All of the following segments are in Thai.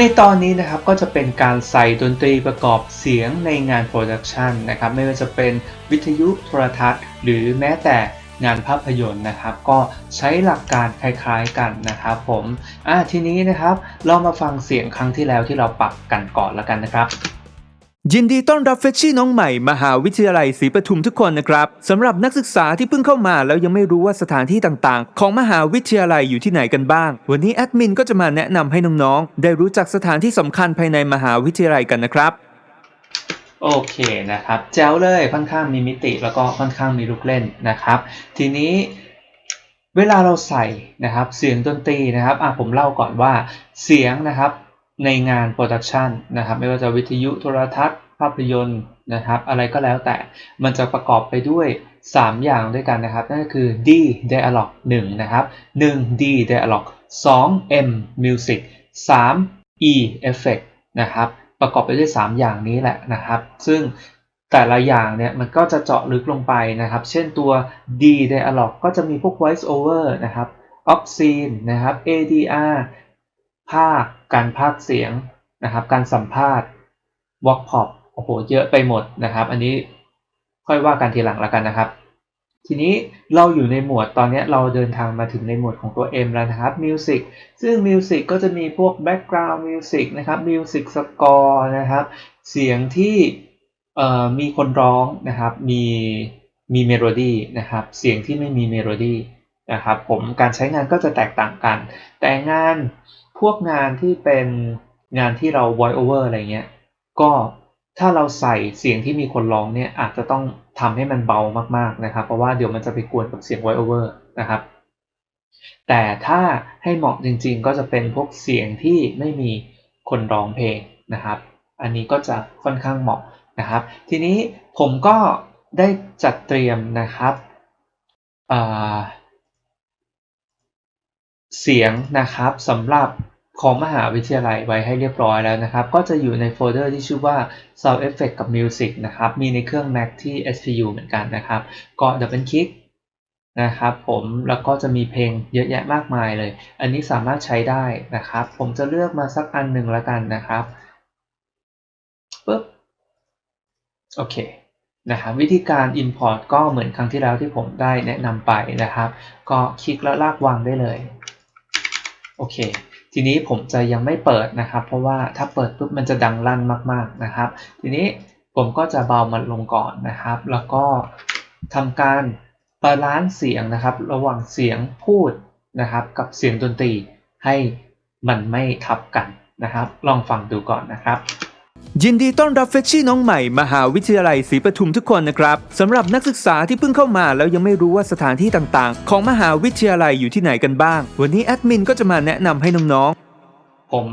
ในตอนนี้นะครับก็จะเป็นการใส่ดนตรีประกอบเสียงในงานโปรดักชันนะครับไม่ว่าจะเป็นวิทยุโทรทัศน์ หรือแม้แต่งานภาพยนตร์นะครับ ก็ใช้หลักการคล้ายๆกันนะครับผมอะทีนี้นะครับเรามาฟังเสียงครั้งที่แล้วที่เราปรับกันก่อนแล้วกันนะครับ ยินดีต้อนรับเฟชชี่น้องใหม่มหาวิทยาลัยศรีปทุมทุกคนนะครับสำหรับนักศึกษาที่เพิ่งเข้ามาแล้วยังไม่รู้ว่าสถานที่ต่างๆ ของมหาวิทยาลัยอยู่ที่ไหนกันบ้าง วันนี้แอดมินก็จะมาแนะนำให้น้องๆ ได้รู้จักสถานที่สำคัญภายในมหาวิทยาลัยกันนะครับ โอเคนะครับแจ๋วเลยค่อนข้างมีมิติแล้วก็ค่อนข้างมีลูกเล่นนะครับ ทีนี้เวลาเราใส่นะครับเสียงดนตรีนะครับอะผมเล่าก่อนว่าเสียงนะครับ ในงานโปรดักชันนะครับไม่ว่าจะวิทยุโทรทัศน์ภาพยนตร์นะครับอะไรก็แล้วแต่มันจะประกอบไปด้วย 3 อย่างด้วยกันนะครับ นั่นก็คือ D dialog 1นะครับ 1 D dialog 2 M music 3 E effect นะครับประกอบไปด้วย 3 อย่างนี้แหละนะครับ ซึ่งแต่ละอย่างเนี่ยมันก็จะเจาะลึกลงไปนะครับ เช่นตัว D dialog ก็จะมีพวก voice over นะครับ obscene นะครับ ADR ภาค การภาคเสียงนะครับ การสัมภาษณ์ walk pop โอ้โห เยอะไปหมดนะครับ อันนี้ค่อยว่ากันทีหลังแล้วกันนะครับ ทีนี้เราอยู่ในหมวดตอนนี้เราเดินทางมาถึงในหมวดของตัว M แล้วนะครับ Music ซึ่ง Music ก็จะมีพวก Background Music นะครับ Music Score นะครับ เสียงที่มีคนร้องนะครับ มีมีเมโลดี้นะครับ เสียงที่ไม่มีเมโลดี้นะครับผมการใช้งานก็จะแตกต่างกัน แต่งาน พวกงานที่เป็นงานที่เรา voice over อะไรเงี้ย ก็ถ้าเราใส่เสียงที่มีคนร้องเนี่ยอาจจะต้องทำให้มันเบามากๆนะครับ เพราะว่าเดี๋ยวมันจะไปกวนกับเสียง voice over นะครับ แต่ถ้าให้เหมาะจริงๆ ก็จะเป็นพวกเสียงที่ไม่มีคนร้องเพลงนะครับ อันนี้ก็จะค่อนข้างเหมาะนะครับ ทีนี้ผมก็ได้จัดเตรียมนะครับเสียงนะครับสำหรับ ของมหาวิทยาลัยไว้ให้เรียบร้อยแล้วนะครับ ก็จะอยู่ในโฟลเดอร์ที่ชื่อว่า Sound Effect กับ Music นะครับ มีในเครื่อง Mac ที่ SPU เหมือนกันนะครับ ก็ดับเบิลคลิกนะครับผมแล้วก็จะมีเพลงเยอะแยะมากมายเลย อันนี้สามารถใช้ได้นะครับ ผมจะเลือกมาสักอันหนึ่งแล้วกันนะครับปึ๊บโอเคนะครับวิธีการ Import ก็เหมือนครั้งที่แล้วที่ผมได้แนะนำไปนะครับ ก็คลิกแล้วลากวางได้เลย โอเค ทีนี้ผมจะยังไม่เปิดนะครับ เพราะว่าถ้าเปิดปุ๊บมันจะดังลั่นมากๆนะครับ ทีนี้ผมก็จะเบามันลงก่อนนะครับ แล้วก็ทำการบาลานซ์เสียงนะครับ ระหว่างเสียงพูดนะครับ กับเสียงดนตรีให้มันไม่ทับกันนะครับ ลองฟังดูก่อนนะครับ ยินดีต้อนรับเฟชชี่น้องใหม่ มหาวิทยาลัยศรีปทุมทุกคนนะครับสำหรับนักศึกษาที่เพิ่งเข้ามาแล้วยังไม่รู้ว่าสถานที่ต่างๆ ของมหาวิทยาลัยอยู่ที่ไหนกันบ้าง วันนี้แอดมินก็จะมาแนะนำให้น้องๆผม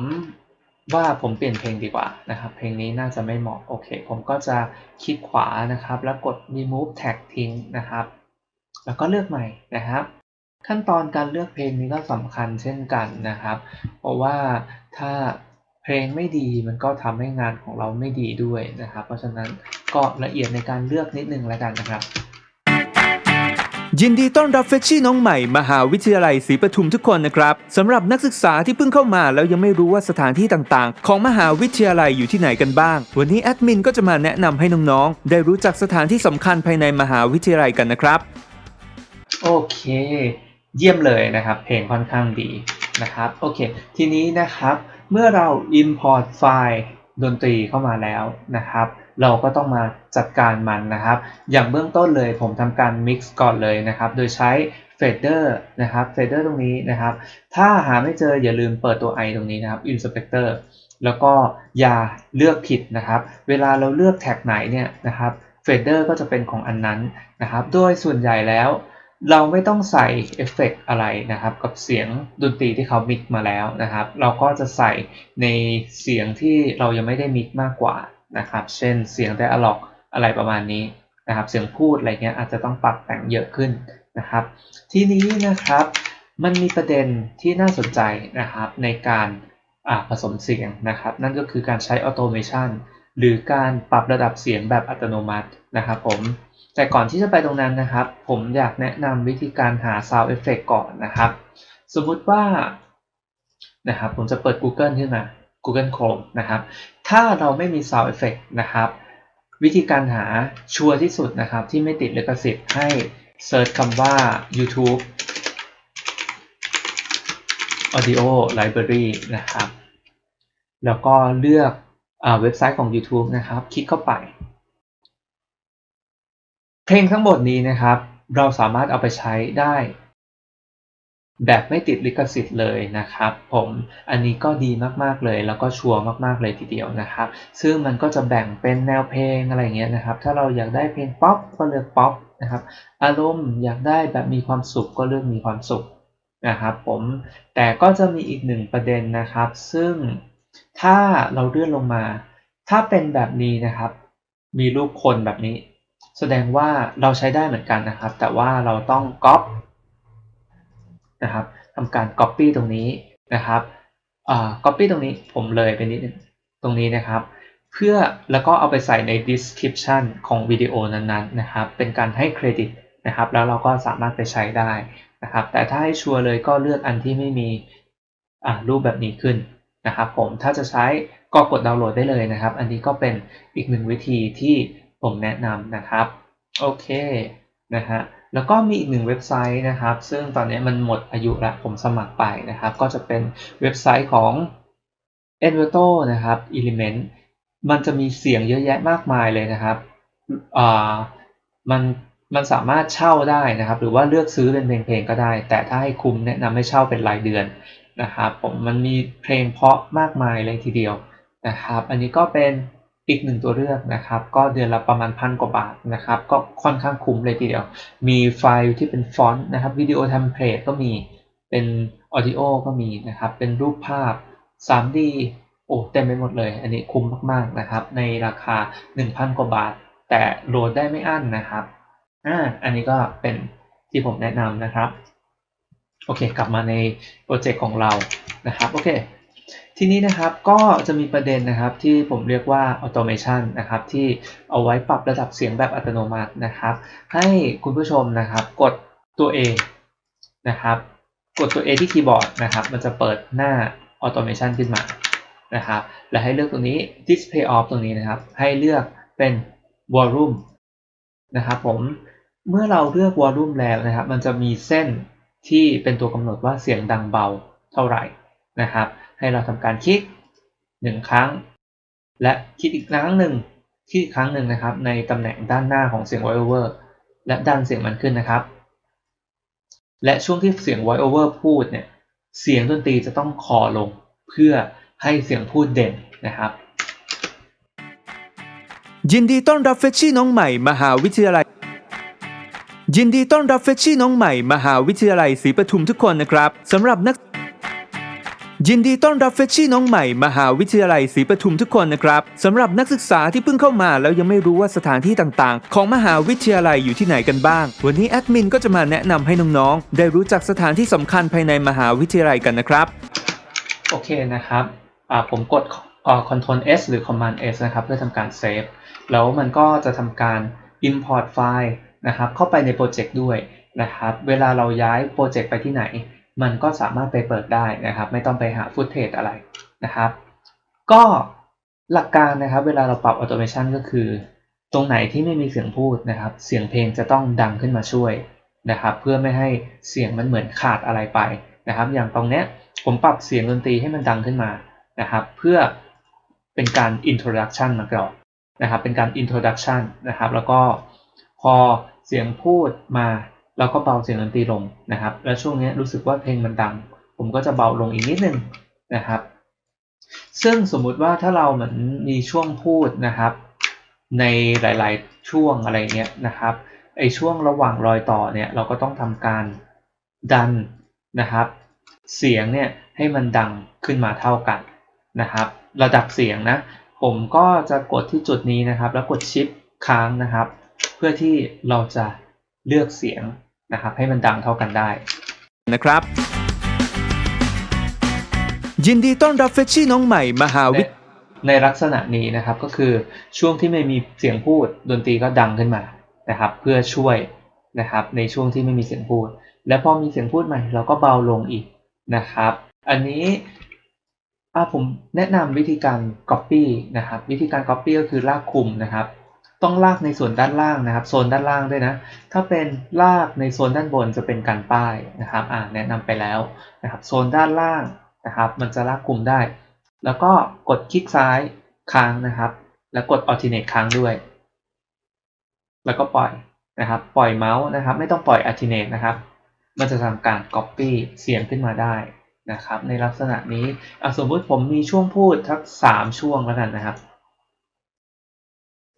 ว่าผมเปลี่ยนเพลงดีกว่านะครับ เพลงนี้น่าจะไม่เหมาะโอเค ผมก็จะคลิกขวานะครับ แล้วกด remove tag ทิ้งนะครับ แล้วก็เลือกใหม่นะครับ ขั้นตอนการเลือกเพลงนี้ก็สำคัญเช่นกันนะครับ เพราะว่าถ้า เพลงไม่ดีมันก็ทำให้งานของเราไม่ดีด้วยนะครับ เพราะฉะนั้นก็ละเอียดในการเลือกนิดนึงแล้วกันนะครับ ยินดีต้อนรับเฟชชี่น้องใหม่ มหาวิทยาลัยศรีปทุมทุกคนนะครับสำหรับนักศึกษาที่เพิ่งเข้ามาแล้วยังไม่รู้ว่าสถานที่ต่างๆ ของมหาวิทยาลัยอยู่ที่ไหนกันบ้าง วันนี้แอดมินก็จะมาแนะนำให้น้องๆ ได้รู้จักสถานที่สำคัญภายในมหาวิทยาลัยกันนะครับ โอเค เยี่ยมเลยนะครับ เพลงค่อนข้างดีนะครับ โอเค ทีนี้นะครับ เมื่อเรา import ไฟล์ดนตรีเข้ามาแล้วนะครับ เราก็ต้องมาจัดการมันนะครับ อย่างเบื้องต้นเลยผมทำการ mix ก่อนเลยนะครับ โดยใช้ fader นะครับ fader ตรงนี้นะครับ ถ้าหาไม่เจออย่าลืมเปิดตัว i ตรงนี้นะครับ inspector แล้วก็อย่าเลือกผิดนะครับ เวลาเราเลือกแท็กไหนเนี่ยนะครับ fader ก็จะเป็นของอันนั้นนะครับ โดยส่วนใหญ่แล้ว เราไม่ต้องใส่เอฟเฟกต์อะไรนะครับ กับเสียงดนตรีที่เขามิกมาแล้วนะครับ เราก็จะใส่ในเสียงที่เรายังไม่ได้มิกมากกว่านะครับ เช่นเสียงไดอะล็อกอะไรประมาณนี้นะครับ เสียงพูดอะไรเงี้ยอาจจะต้องปรับแต่งเยอะขึ้นนะครับ ทีนี้นะครับมันมีประเด็นที่น่าสนใจนะครับในการผสมเสียงนะครับ นั่นก็คือการใช้ออโตเมชันหรือการปรับระดับเสียงแบบอัตโนมัตินะครับผม แต่ก่อนที่จะไปตรงนั้นนะครับ ผมอยากแนะนำวิธีการหา Sound Effect ก่อนนะครับ สมมุติว่านะครับผมจะเปิด Google ขึ้นมา Google Chrome นะครับ ถ้าเราไม่มี Sound Effect นะครับ วิธีการหาชัวร์ที่สุดนะครับ ที่ไม่ติดลิขสิทธิ์ให้เซิร์ชคำว่า YouTube Audio Library นะครับ แล้วก็เลือกอเว็บไซต์ของ YouTube นะครับ คลิกเข้าไป เพลงทั้งหมดนี้นะครับ เราสามารถเอาไปใช้ได้ แบบไม่ติดลิขสิทธิ์เลยนะครับ ผมอันนี้ก็ดีมากๆเลย แล้วก็ชัวร์มากๆเลยทีเดียวนะครับ ซึ่งมันก็จะแบ่งเป็นแนวเพลงอะไรเงี้ยนะครับ ถ้าเราอยากได้เพลงป๊อปก็เลือกป๊อปนะครับ อารมณ์อยากได้แบบมีความสุขก็เลือกมีความสุขนะครับผมแต่ก็จะมีอีกหนึ่งประเด็นนะครับ ซึ่งถ้าเราเลื่อนลงมา ถ้าเป็นแบบนี้นะครับ มีรูปคนแบบนี้ แสดงว่าเราใช้ได้เหมือนกันนะครับ แต่ว่าเราต้องก๊อปนะครับทำการ Copy ตรงนี้นะครับอ่า Copy ตรงนี้ผมเลยไปนิดนึงตรงนี้นะครับ เพื่อแล้วก็เอาไปใส่ใน description ของวิดีโอนั้นๆนะครับ เป็นการให้เครดิตนะครับ แล้วเราก็สามารถไปใช้ได้นะครับ แต่ถ้าให้ชัวร์เลยก็เลือกอันที่ไม่มีรูปแบบนี้ขึ้นนะครับผมถ้าจะใช้ก็กดดาวน์โหลดได้เลยนะครับ อันนี้ก็เป็นอีกหนึ่งวิธีที่ ผมแนะนำนะครับ โอเคนะฮะแล้วก็มีอีกหนึ่งเว็บไซต์นะครับ ซึ่งตอนนี้มันหมดอายุล้วผมสมัครไปนะครับ ก็จะเป็นเว็บไซต์ของ Envato นะครับ Element มันจะมีเสียงเยอะแยะมากมายเลยนะครับอ่ามันมันสามารถเช่าได้นะครับ หรือว่าเลือกซื้อเป็นเพลงๆก็ได้ แต่ถ้าให้คุ้มแนะนำให้เช่าเป็นรายเดือนนะครับผมมันมีเพลงเพราะมากมายเลยทีเดียวนะครับ อันนี้ก็เป็น อีกหนึ่งตัวเลือกนะครับ ก็เดือนละประมาณพันกว่าบาทนะครับ ก็ค่อนข้างคุ้มเลยทีเดียว มีไฟล์ที่เป็นฟอนต์นะครับวิดีโอเทมเพลตก็มีเป็นออดิโอก็มีนะครับ เป็นรูปภาพ 3D โอ้เต็มไปหมดเลย อันนี้คุ้มมากๆนะครับ ในราคา 1,000 กว่าบาท แต่โหลดได้ไม่อั้นนะครับอ่าอันนี้ก็เป็นที่ผมแนะนำนะครับ โอเค กลับมาในโปรเจกต์ของเรานะครับ โอเค ทีนี้นะครับก็จะมีประเด็นนะครับที่ผมเรียกว่า automation นะครับที่เอาไว้ปรับระดับเสียงแบบอัตโนมัตินะครับ ให้คุณผู้ชมนะครับกดตัว A นะครับกดตัว A ที่คีย์บอร์ดนะครับมันจะเปิดหน้า automation ขึ้นมานะครับและให้เลือกตรงนี้ display off ตรงนี้นะครับ ให้เลือกเป็น volume นะครับผมเมื่อเราเลือก volume แล้วนะครับ มันจะมีเส้นที่เป็นตัวกำหนดว่าเสียงดังเบาเท่าไหร่นะครับ ให้เราทำการคลิกหนึ่งครั้ง และคลิกอีกครั้งหนึ่งคลิกอีกครั้งหนึ่งนะครับ ในตำแหน่งด้านหน้าของเสียง voice over และดันเสียงมันขึ้นนะครับ และช่วงที่เสียง voice over พูดเนี่ยเสียงดนตรีจะต้องคอลงเพื่อให้เสียงพูดเด่นนะครับ ยินดีต้อนรับเฟชชี่น้องใหม่มหาวิทยาลัย ยินดีต้อนรับเฟชชี่น้องใหม่มหาวิทยาลัยศรีปทุมทุกคนนะครับสำหรับนัก ยินดีต้อนรับเฟชชี่น้องใหม่ มหาวิทยาลัยศรีปทุมทุกคนนะครับสำหรับนักศึกษาที่เพิ่งเข้ามาแล้วยังไม่รู้ว่าสถานที่ต่างๆ ของมหาวิทยาลัยอยู่ที่ไหนกันบ้าง วันนี้แอดมินก็จะมาแนะนำให้น้องๆ ได้รู้จักสถานที่สำคัญภายในมหาวิทยาลัยกันนะครับ โอเคนะครับผมกดคอ่า Ctrl S หรือ Command S นะครับ เพื่อทำการเซฟแล้วมันก็จะทำการ Import ไฟล์นะครับเข้าไปในโปรเจกต์ด้วยนะครับเวลาเราย้ายโปรเจกต์ไปที่ไหน มันก็สามารถไปเปิดได้นะครับ ไม่ต้องไปหาฟุตเทจอะไรนะครับ ก็หลักการนะครับ เวลาเราปรับ Automation ก็คือ ตรงไหนที่ไม่มีเสียงพูดนะครับ เสียงเพลงจะต้องดังขึ้นมาช่วยนะครับ เพื่อไม่ให้เสียงมันเหมือนขาดอะไรไปนะครับ อย่างตรงเนี้ยผมปรับเสียงดนตรีให้มันดังขึ้นมานะครับ เพื่อเป็นการ introduction มาก่อนนะครับ เป็นการ introduction นะครับ แล้วก็พอเสียงพูดมา เราก็เบาเสียงดนตรีลงนะครับ แล้วช่วงนี้รู้สึกว่าเพลงมันดัง ผมก็จะเบาลงอีกนิดนึงนะครับ ซึ่งสมมุติว่าถ้าเราเหมือนมีช่วงพูดนะครับ ในหลาย ๆ ช่วงอะไรเงี้ยนะครับไอช่วงระหว่างรอยต่อเนี่ยเราก็ต้องทำการดันนะครับ เสียงเนี่ยให้มันดังขึ้นมาเท่ากันนะครับ ระดับเสียงนะผมก็จะกดที่จุดนี้นะครับ แล้วกดชิปค้างนะครับ เพื่อที่เราจะเลือกเสียง นะครับ ให้มันดังเท่ากันได้นะครับ ยินดีต้อนรับเฟชชี่น้องใหม่มหาในวิทในลักษณะนี้นะครับก็คือช่วงที่ไม่มีเสียงพูดดนตรีก็ดังขึ้นมานะครับ เพื่อช่วยนะครับ ในช่วงที่ไม่มีเสียงพูด และพอมีเสียงพูดใหม่เราก็เบาลงอีกนะครับ อันนี้อ่าผมแนะนำวิธีการ Copy นะครับ วิธีการ Copy ก็คือลากคุมนะครับ ต้องลากในส่วนด้านล่างนะครับโซนด้านล่างด้วยนะ ถ้าเป็นลากในโซนด้านบนจะเป็นการป้ายนะครับอ่าแนะนำไปแล้วนะครับโซนด้านล่างนะครับ มันจะลากคุมได้ แล้วก็กดคลิกซ้ายค้างนะครับ แล้วกด alternate ค้างด้วย แล้วก็ปล่อยนะครับ ปล่อยเมาส์นะครับ ไม่ต้องปล่อย alternate นะครับ มันจะทำการ copy เสียงขึ้นมาได้นะครับ ในลักษณะนี้อะสมมุติผมมีช่วงพูดทักสามช่วงแล้วกันนะครับ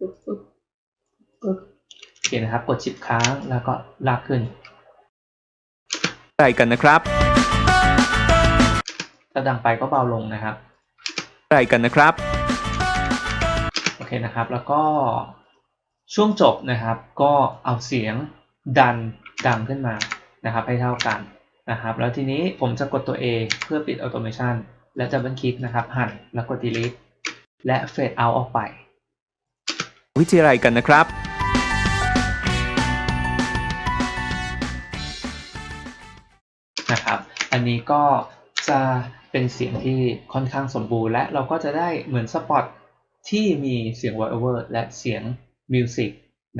ปึ๊บปึ๊บโอ เคนะครับ กดชิปค้างแล้วก็ลากขึ้นอะไรกันนะครับถ้าดังไปก็เบาลงนะครับอะไรกันนะครับ โอเคนะครับ แล้วก็ช่วงจบนะครับ ก็เอาเสียงดันดังขึ้นมานะครับ ให้เท่ากันนะครับ แล้วทีนี้ผมจะกดตัว A เพื่อปิด Automation และจะบันคลิกนะครับ หั่นแล้วกด Delete และ Fade out ออกไป วิธีอะไรกันนะครับ นะครับ อันนี้ก็จะเป็นเสียงที่ค่อนข้างสมบูรณ์และเราก็จะได้เหมือนสปอตที่มีเสียง voiceover และเสียงมิวสิก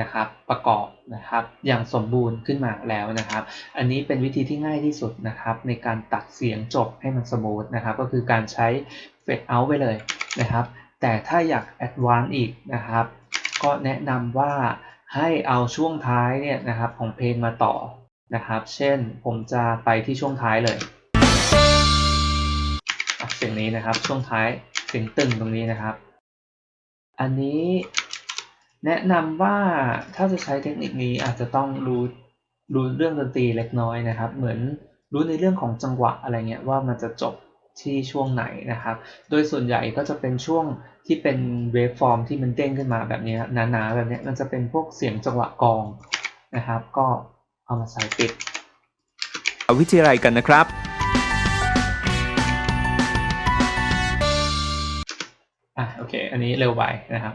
นะครับประกอบนะครับอย่างสมบูรณ์ขึ้นมาแล้วนะครับ อันนี้เป็นวิธีที่ง่ายที่สุดนะครับ ในการตัดเสียงจบให้มันสมูทนะครับ ก็คือการใช้ fade out ไปเลยนะครับ แต่ถ้าอยาก advance อีกนะครับ ก็แนะนำว่าให้เอาช่วงท้ายเนี่ยนะครับของเพลงมาต่อ นะครับ เช่นผมจะไปที่ช่วงท้ายเลยเสียงนี้นะครับ ช่วงท้ายเสียงตึงตรงนี้นะครับ อันนี้แนะนำว่าถ้าจะใช้เทคนิคนี้อาจจะต้องรู้รู้เรื่องดนตรีเล็กน้อยนะครับ เหมือนรู้ในเรื่องของจังหวะอะไรเงี้ยว่ามันจะจบที่ช่วงไหนนะครับ โดยส่วนใหญ่ก็จะเป็นช่วงที่เป็นเวฟฟอร์มที่มันเด้งขึ้นมาแบบนี้หนาๆแบบนี้มันจะเป็นพวกเสียงจังหวะกองนะครับ ก็ เอามาใส่ปิดวิธีอะไรกันนะครับ อะโอเค อันนี้เร็วไปนะครับ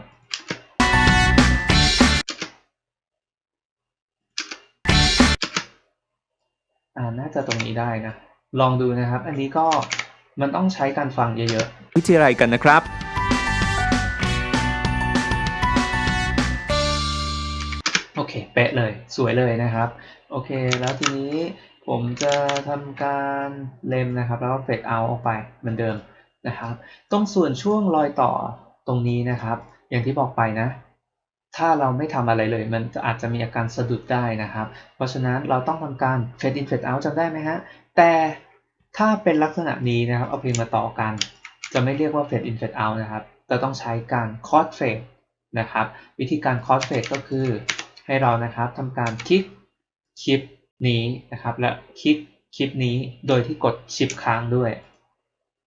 อ่าน่าจะตรงนี้ได้นะ ลองดูนะครับ อันนี้ก็มันต้องใช้การฟังเยอะวิธีอะไรกันนะครับๆโอเค เป๊ะเลย สวยเลยนะครับ โอเค แล้วทีนี้ผมจะทำการเลมนะครับ แล้วก็เฟดเอาออกไปเหมือนเดิมนะครับ ตรงส่วนช่วงรอยต่อตรงนี้นะครับ อย่างที่บอกไปนะ ถ้าเราไม่ทำอะไรเลย มันจะอาจจะมีอาการสะดุดได้นะครับ เพราะฉะนั้นเราต้องทำการ fade in fade out จำได้ไหมฮะ แต่ถ้าเป็นลักษณะนี้นะครับ เอาเพลงมาต่อกัน จะไม่เรียกว่า fade in fade out นะครับแต่ต้องใช้การ cross fade นะครับ วิธีการ cross fade ก็คือให้เรานะครับทำการคลิก คลิปนี้นะครับ และคลิกคลิปนี้โดยที่กดชิปค้างด้วย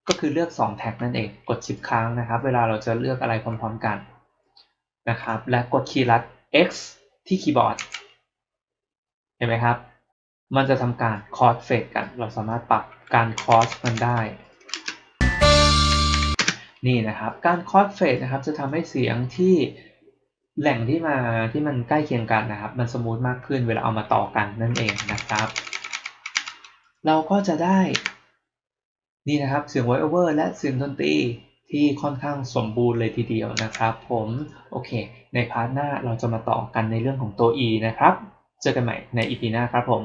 ก็คือเลือก 2 แท็กนั่นเอง กดชิปค้างนะครับ เวลาเราจะเลือกอะไรพร้อมๆกันนะครับ และกดคีย์ลัด X ที่คีย์บอร์ด เห็นไหมครับ มันจะทำการ cross fade กัน เราสามารถปรับการ cross มันได้ นี่นะครับ การ cross fade นะครับ จะทำให้เสียงที่ แหล่งที่มาที่มันใกล้เคียงกันนะครับ มันสมูทมากขึ้นเวลาเอามาต่อกันนั่นเองนะครับ เราก็จะได้ นี่นะครับเสียงไวโอเวอร์และเสียงดนตรีที่ค่อนข้างสมบูรณ์เลยทีเดียวนะครับ ผมโอเค ในพาร์ทหน้าเราจะมาต่อกันในเรื่องของตัว E นะครับ เจอกันใหม่ใน EP หน้าครับผม